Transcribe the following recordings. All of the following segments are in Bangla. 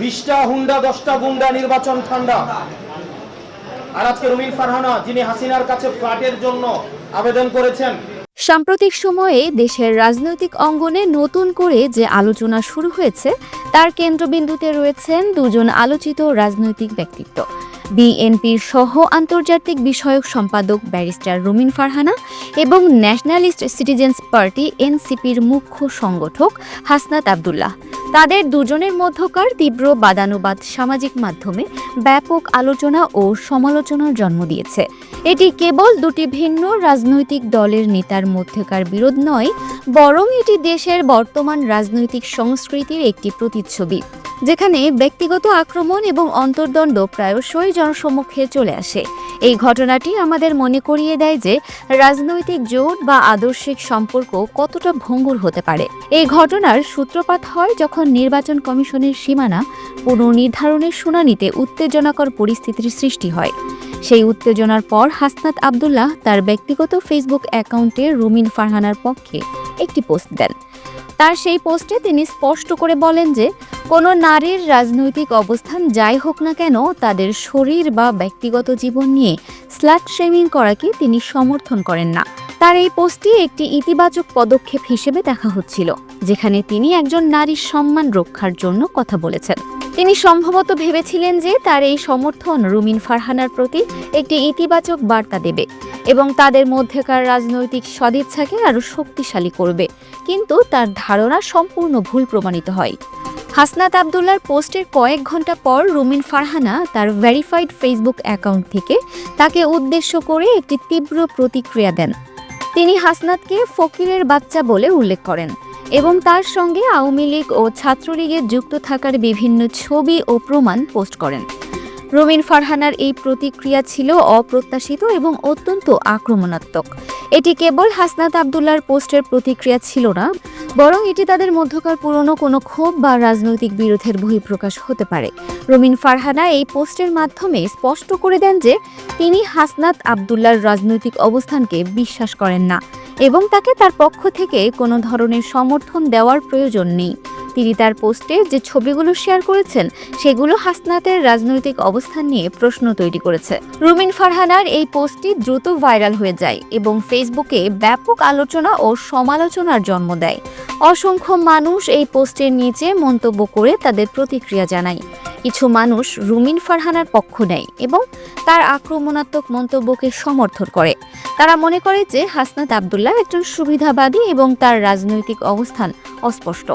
বিশটা হুন্ডা, দশটা গুন্ডা, নির্বাচন ঠান্ডা। আর আজকে রুমিন ফারহানা, যিনি হাসিনার কাছে ফ্ল্যাটের জন্য আবেদন করেছেন। সাম্প্রতিক সময়ে দেশের রাজনৈতিক অঙ্গনে নতুন করে যে আলোচনা শুরু হয়েছে, তার কেন্দ্রবিন্দুতে রয়েছেন দুজন আলোচিত রাজনৈতিক ব্যক্তিত্ব। বিএনপির সহ আন্তর্জাতিক বিষয়ক সম্পাদক ব্যারিস্টার রুমিন ফারহানা এবং ন্যাশনালিস্ট সিটিজেন্স পার্টি এনসিপির মুখ্য সংগঠক হাসনাত আবদুল্লাহ। তাদের দুজনের মধ্যকার তীব্র বাদানুবাদ সামাজিক মাধ্যমে ব্যাপক আলোচনা ও সমালোচনার জন্ম দিয়েছে। এটি কেবল দুটি ভিন্ন রাজনৈতিক দলের নেতার মধ্যকার বিরোধ নয়, বরং এটি দেশের বর্তমান রাজনৈতিক সংস্কৃতির একটি প্রতিচ্ছবি। যেখানে ব্যক্তিগত আক্রমণ এবং অন্তর্দ্বন্দ্ব প্রায়শই জনসম্মুখে চলে আসে। এই ঘটনাটি আমাদের মনে করিয়ে দেয় যে রাজনৈতিক জোট বা আদর্শিক সম্পর্ক কতটা ভঙ্গুর হতে পারে। এই ঘটনার সূত্রপাত হয় যখন নির্বাচন কমিশনের সীমানা পুনর্নির্ধারণের শুনানিতে উত্তেজনাকর পরিস্থিতির সৃষ্টি হয়। সেই উত্তেজনার পর হাসনাত আবদুল্লাহ তার ব্যক্তিগত ফেসবুক অ্যাকাউন্টে রুমিন ফারহানার পক্ষে একটি পোস্ট দেন। তার সেই পোস্টে তিনি স্পষ্ট করে বলেন যে, কোনো নারীর রাজনৈতিক অবস্থান যাই হোক না কেন, তাদের শরীর বা ব্যক্তিগত জীবন নিয়ে স্ল্যাট শেমিং করাকে তিনি সমর্থন করেন না। তার এই পোস্টটি একটি ইতিবাচক পদক্ষেপ হিসেবে দেখা হচ্ছিল, যেখানে তিনি একজন নারীর সম্মান রক্ষার জন্য কথা বলেছেন। তিনি সম্ভবত ভেবেছিলেন যে তার এই সমর্থন রুমিন ফারহানার প্রতি একটি ইতিবাচক বার্তা দেবে এবং তাদের মধ্যেকার রাজনৈতিক সদিচ্ছাকে আরও শক্তিশালী করবে। কিন্তু তার ধারণা সম্পূর্ণ ভুল প্রমাণিত হয়। হাসনাত আবদুল্লার পোস্টের কয়েক ঘণ্টা পর রুমিন ফারহানা তার ভেরিফাইড ফেসবুক অ্যাকাউন্ট থেকে তাকে উদ্দেশ্য করে একটি তীব্র প্রতিক্রিয়া দেন। তিনি হাসনাতকে ফকিরের বাচ্চা বলে উল্লেখ করেন। এবং তার সঙ্গে আওয়ামী লীগ ও ছাত্রলীগের যুক্ত থাকার বিভিন্ন ছবি ও প্রমাণ পোস্ট করেন। রুমিন ফারহানার এই প্রতিক্রিয়া ছিল অপ্রত্যাশিত এবং অত্যন্ত আক্রমণাত্মক। এটি কেবল হাসনাত আবদুল্লার পোস্টের প্রতিক্রিয়া ছিল না, বরং এটি তাদের মধ্যকার পুরনো কোনো ক্ষোভ বা রাজনৈতিক বিরোধের বহিঃপ্রকাশ হতে পারে। রুমিন ফারহানা এই পোস্টের মাধ্যমে স্পষ্ট করে দেন যে, তিনি হাসনাত আবদুল্লার রাজনৈতিক অবস্থানকে বিশ্বাস করেন না এবং তাকে তার পক্ষ থেকে কোনো ধরনের সমর্থন দেওয়ার প্রয়োজন নেই। তিনি তার পোস্টে যে ছবিগুলো শেয়ার করেছেন, সেগুলো হাসনাতের রাজনৈতিক অবস্থান নিয়ে প্রশ্ন তৈরি করেছে। রুমিন ফারহানার এই পোস্টটি দ্রুত ভাইরাল হয়ে যায় এবং ফেসবুকে ব্যাপক আলোচনা ও সমালোচনার জন্ম দেয়। অসংখ্য মানুষ এই পোস্টের নিচে মন্তব্য করে তাদের প্রতিক্রিয়া জানায়। কিছু মানুষ রুমিন ফারহানার পক্ষ নেয় এবং তার আক্রমণাত্মক মন্তব্যকে সমর্থন করে। তারা মনে করে যে হাসনাত আবদুল্লাহ একজন সুবিধাবাদী এবং তার রাজনৈতিক অবস্থান অস্পষ্ট।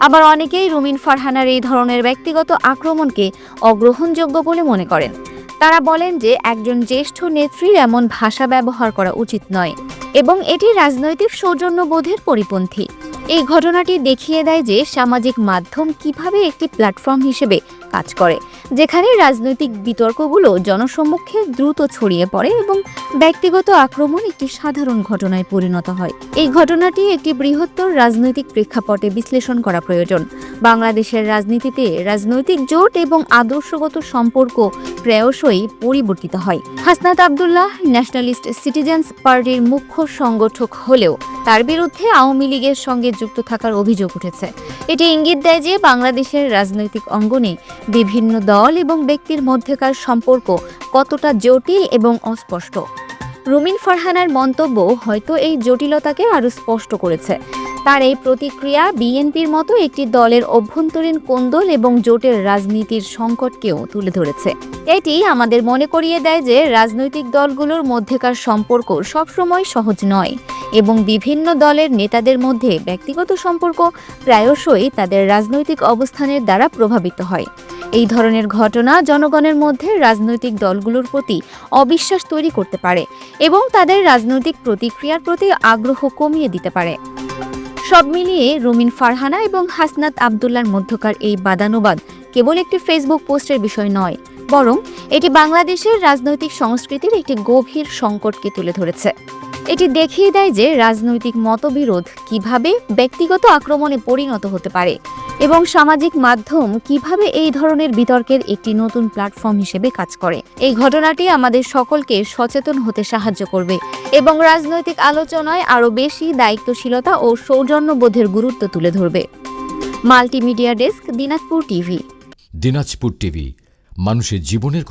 আবার অনেকেই রুমিন ফারহানার এই ধরনের ব্যক্তিগত আক্রমণকে অগ্রহণযোগ্য বলে মনে করেন। তারা বলেন যে, একজন জ্যেষ্ঠ নেত্রীর এমন ভাষা ব্যবহার করা উচিত নয় এবং এটি রাজনৈতিক সৌজন্যবোধের পরিপন্থী। এই ঘটনাটি দেখিয়ে দেয় যে, সামাজিক মাধ্যম কীভাবে একটি প্ল্যাটফর্ম হিসেবে কাজ করে, যেখানে রাজনৈতিক বিতর্কগুলো জনসম্মুখে দ্রুত ছড়িয়ে পড়ে এবং ব্যক্তিগত আক্রমণ একটি সাধারণ ঘটনায় পরিণত হয়। এই ঘটনাটি একটি বৃহত্তর রাজনৈতিক প্রেক্ষাপটে বিশ্লেষণ করা প্রয়োজন। বাংলাদেশের রাজনীতিতে রাজনৈতিক জোট এবং আদর্শগত সম্পর্ক প্রায়শই পরিবর্তিত হয়। হাসনাত আবদুল্লাহ, ন্যাশনালিস্ট সিটিজেন্স পার্টির মুখ্য সংগঠক হলেও তার বিরুদ্ধে আওয়ামী লীগের সঙ্গে যুক্ত থাকার অভিযোগ উঠেছে। এটি ইঙ্গিত দেয় যে বাংলাদেশের রাজনৈতিক অঙ্গনে বিভিন্ন দল এবং ব্যক্তির মধ্যেকার সম্পর্ক কতটা জটিল এবং অস্পষ্ট। রুমিন ফারহানার মন্তব্য হয়তো এই জটিলতাকে আরও স্পষ্ট করেছে। তার এই প্রতিক্রিয়া বিএনপির মতো একটি দলের অভ্যন্তরীণ কোন্দল এবং জোটের রাজনীতির সংকটকেও তুলে ধরেছে। এটি আমাদের মনে করিয়ে দেয় যে রাজনৈতিক দলগুলোর মধ্যেকার সম্পর্ক সবসময় সহজ নয় এবং বিভিন্ন দলের নেতাদের মধ্যে ব্যক্তিগত সম্পর্ক প্রায়শই তাদের রাজনৈতিক অবস্থানের দ্বারা প্রভাবিত হয়। এই ধরনের ঘটনা জনগণের মধ্যে রাজনৈতিক দলগুলোর প্রতি অবিশ্বাস তৈরি করতে পারে এবং তাদের রাজনৈতিক প্রতিক্রিয়ার প্রতি আগ্রহ কমিয়ে দিতে পারে। সব মিলিয়ে রুমিন ফারহানা এবং হাসনাত আবদুল্লার মধ্যকার এই বাদানুবাদ কেবল একটি ফেসবুক পোস্টের বিষয় নয়, বরং এটি বাংলাদেশের রাজনৈতিক সংস্কৃতির একটি গভীর সংকটকে তুলে ধরেছে। এটি দেখিয়ে দেয় যে রাজনৈতিক মতবিরোধ কীভাবে ব্যক্তিগত আক্রমণে পরিণত হতে পারে। এবং সামাজিক মাধ্যম কীভাবে এই ধরনের বিতর্কের একটি নতুন প্ল্যাটফর্ম হিসেবে কাজ করে। এই ঘটনাটি আমাদের সকলকে সচেতন হতে সাহায্য করবে এবং রাজনৈতিক আলোচনায় আরও বেশি দায়িত্বশীলতা ও সৌজন্যবোধের গুরুত্ব তুলে ধরবে। Multimedia desk, Dinajpur TV. Dinajpur TV, মানুষের জীবনের কথা।